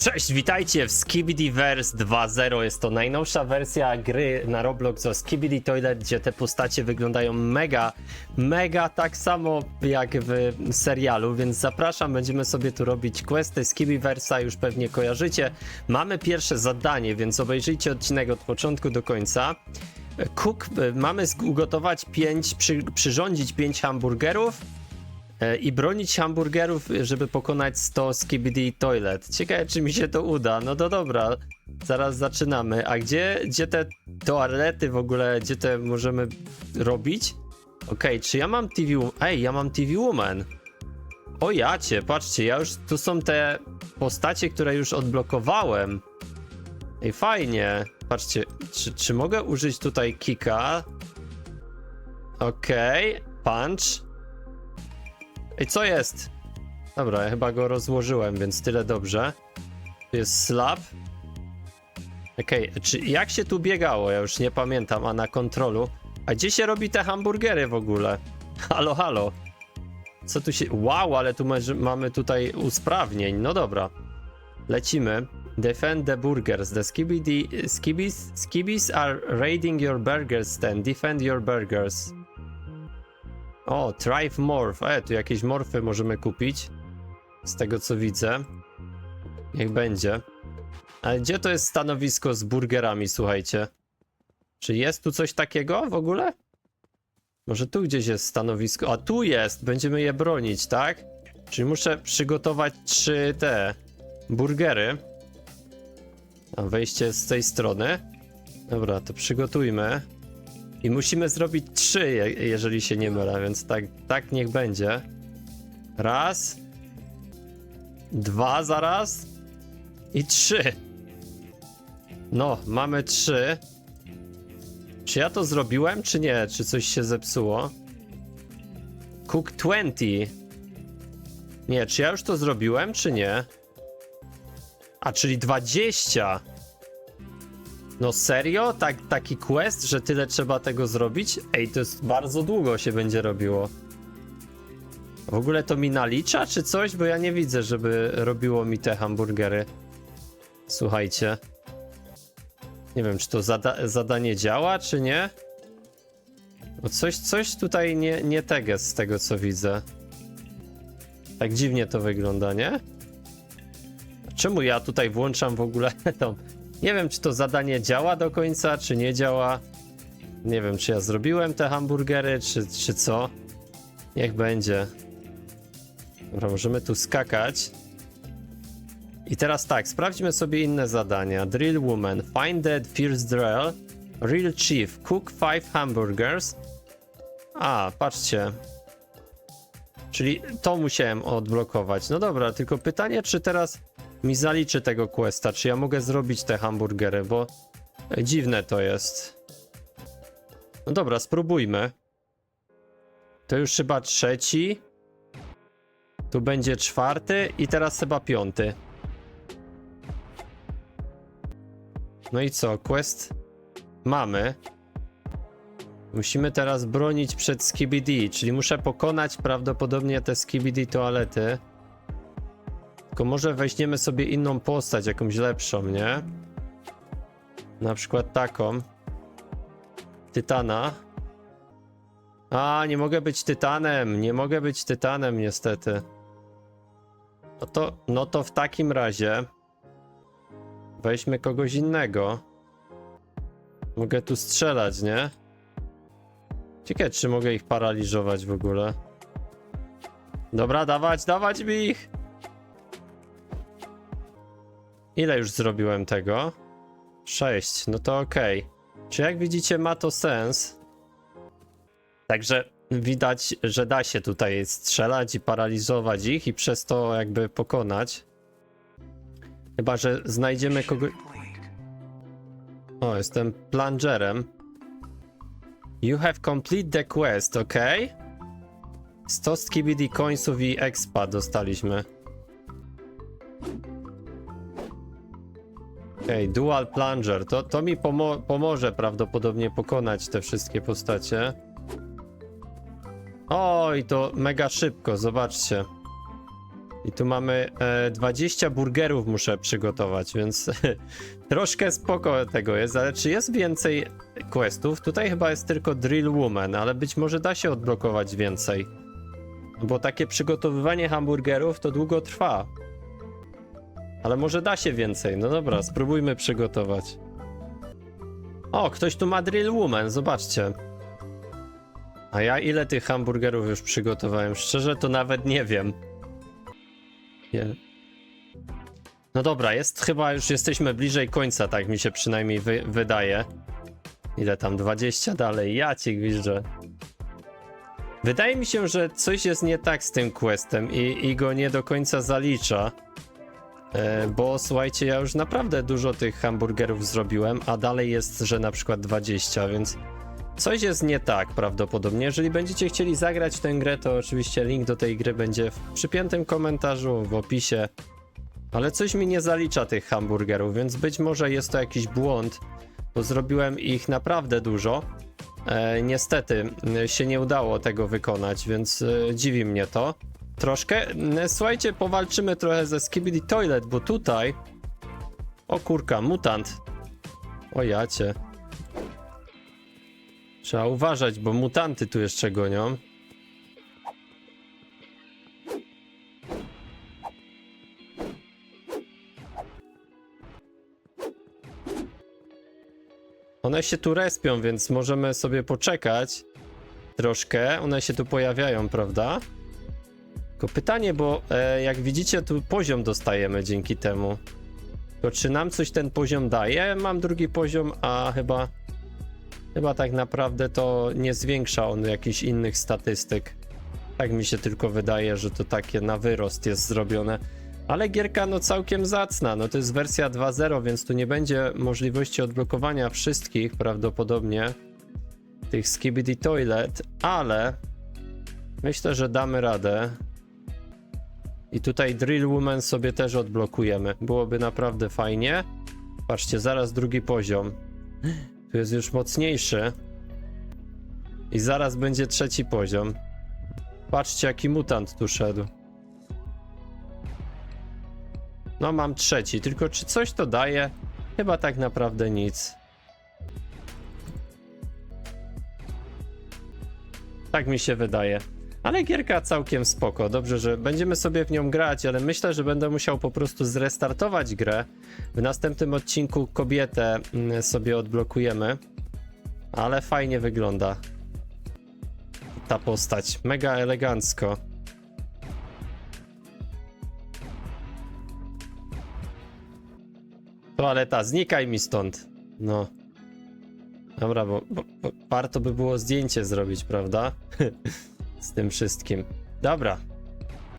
Cześć, witajcie w Skibidiverse 2.0. Jest to najnowsza wersja gry na Roblox o Skibidi Toilet, gdzie te postacie wyglądają mega, mega tak samo jak w serialu, więc zapraszam, będziemy sobie tu robić questy Skibiversa, już pewnie kojarzycie. Mamy pierwsze zadanie, więc obejrzyjcie odcinek od początku do końca. Cook, mamy zg- ugotować 5, przy, przyrządzić 5 hamburgerów, i bronić hamburgerów, żeby pokonać 100 Skibidi Toilet. Ciekawe, czy mi się to uda. No to dobra, zaraz zaczynamy. A gdzie, gdzie te toalety w ogóle, gdzie te możemy robić? Okej, czy ja mam TV? Ej, ja mam TV Woman. O jacie, patrzcie, ja już, tu są te postacie, które już odblokowałem. Ej, fajnie. Patrzcie, czy, czy mogę użyć tutaj kika? Okej, punch. Ej, co jest? Dobra, ja chyba go rozłożyłem, więc tyle dobrze. Tu jest slab. Okej, czy jak się tu biegało? Ja już nie pamiętam, a na kontrolu. A gdzie się robi te hamburgery w ogóle? Halo, halo. Co tu się... Wow, ale tu mamy tutaj usprawnień. No dobra. Lecimy. Defend the burgers. The skibidi, skibis, skibis are raiding your burger stand. Defend your burgers. O, Thrive Morph. E, tu jakieś morfy możemy kupić. Z tego co widzę. Niech będzie. Ale gdzie to jest stanowisko z burgerami, słuchajcie? Czy jest tu coś takiego w ogóle? Może tu gdzieś jest stanowisko. A tu jest! Będziemy je bronić, tak? Czyli muszę przygotować trzy te burgery. A wejście z tej strony. Dobra, to przygotujmy. I musimy zrobić trzy, je- jeżeli się nie mylę, więc tak, tak niech będzie. Raz. Dwa zaraz. I trzy. No, mamy trzy. Czy ja to zrobiłem, czy nie? Czy coś się zepsuło? Cook 20. Nie, czy ja już to zrobiłem, czy nie? A, czyli 20. No serio? Tak, taki quest, że tyle trzeba tego zrobić? Ej, to jest bardzo długo się będzie robiło. W ogóle to mi nalicza czy coś? Bo ja nie widzę, żeby robiło mi te hamburgery. Słuchajcie. Nie wiem, czy to zada zadanie działa, czy nie? Bo coś, coś tutaj nie, nie tego z tego, co widzę. Tak dziwnie to wygląda, nie? Czemu ja tutaj włączam w ogóle tą nie wiem, czy to zadanie działa do końca, czy nie działa. Nie wiem, czy ja zrobiłem te hamburgery, czy, czy co. Niech będzie. Dobra, możemy tu skakać. I teraz tak, sprawdźmy sobie inne zadania. Drill Woman, Find Dead Fierce Drill, Real Chief, Cook 5 Hamburgers. A, patrzcie. Czyli to musiałem odblokować. No dobra, tylko pytanie, czy teraz mi zaliczy tego questa, czy ja mogę zrobić te hamburgery, bo dziwne to jest. No dobra, spróbujmy. To już chyba trzeci. Tu będzie czwarty i teraz chyba piąty. No i co, quest mamy. Musimy teraz bronić przed Skibidi, czyli muszę pokonać prawdopodobnie te Skibidi toalety. Tylko może weźmiemy sobie inną postać, jakąś lepszą, nie? Na przykład taką. Tytana. A, nie mogę być tytanem, nie mogę być tytanem niestety. No to, no to w takim razie weźmy kogoś innego. Mogę tu strzelać, nie? Ciekawe, czy mogę ich paraliżować w ogóle. Dobra, dawać, dawać mi ich! Ile już zrobiłem tego? 6, no to okej. Czy jak widzicie ma to sens? Także widać, że da się tutaj strzelać i paraliżować ich i przez to jakby pokonać. Chyba, że znajdziemy kogoś... O, jestem plungerem. You have complete the quest, ok? 100 skibidi coinsów i expa dostaliśmy. Okej, dual plunger. To, to mi pomo pomoże prawdopodobnie pokonać te wszystkie postacie. Oj, to mega szybko, zobaczcie. I tu mamy e, 20 burgerów muszę przygotować, więc troszkę spoko tego jest, ale czy jest więcej questów? Tutaj chyba jest tylko Drill Woman, ale być może da się odblokować więcej. Bo takie przygotowywanie hamburgerów to długo trwa. Ale może da się więcej. No dobra, spróbujmy przygotować. O, ktoś tu ma Drill Woman, zobaczcie. A ja ile tych hamburgerów już przygotowałem? Szczerze to nawet nie wiem. No dobra, jest chyba już jesteśmy bliżej końca, tak mi się przynajmniej wy, wydaje. Ile tam? 20 dalej. Ja cię gwiżdżę. Wydaje mi się, że coś jest nie tak z tym questem i, i go nie do końca zalicza. E, bo słuchajcie, ja już naprawdę dużo tych hamburgerów zrobiłem, a dalej jest, że na przykład 20, więc coś jest nie tak prawdopodobnie. Jeżeli będziecie chcieli zagrać tę grę, to oczywiście link do tej gry będzie w przypiętym komentarzu, w opisie. Ale coś mi nie zalicza tych hamburgerów, więc być może jest to jakiś błąd, bo zrobiłem ich naprawdę dużo. E, niestety e, się nie udało tego wykonać, więc e, dziwi mnie to troszkę. Słuchajcie, powalczymy trochę ze Skibidi Toilet, bo tutaj... O kurka, mutant. O jacie. Trzeba uważać, bo mutanty tu jeszcze gonią. One się tu respią, więc możemy sobie poczekać troszkę. One się tu pojawiają, prawda? Tylko pytanie, bo e, jak widzicie, tu poziom dostajemy dzięki temu. To czy nam coś ten poziom daje? Mam drugi poziom, a chyba chyba tak naprawdę to nie zwiększa on jakichś innych statystyk. Tak mi się tylko wydaje, że to takie na wyrost jest zrobione. Ale gierka no całkiem zacna, no to jest wersja 2.0, więc tu nie będzie możliwości odblokowania wszystkich prawdopodobnie tych Skibidi Toilet, ale myślę, że damy radę. I tutaj Drill Woman sobie też odblokujemy. Byłoby naprawdę fajnie. Patrzcie, zaraz drugi poziom. Tu jest już mocniejszy. I zaraz będzie trzeci poziom. Patrzcie, jaki mutant tu szedł. No, mam trzeci, tylko czy coś to daje? Chyba tak naprawdę nic. Tak mi się wydaje. Ale gierka całkiem spoko. Dobrze, że będziemy sobie w nią grać, ale myślę, że będę musiał po prostu zrestartować grę. W następnym odcinku kobietę mm, sobie odblokujemy. Ale fajnie wygląda ta postać. Mega elegancko. Toaleta, znikaj mi stąd. No. Dobra, bo, bo, bo warto by było zdjęcie zrobić, prawda? Z tym wszystkim. Dobra,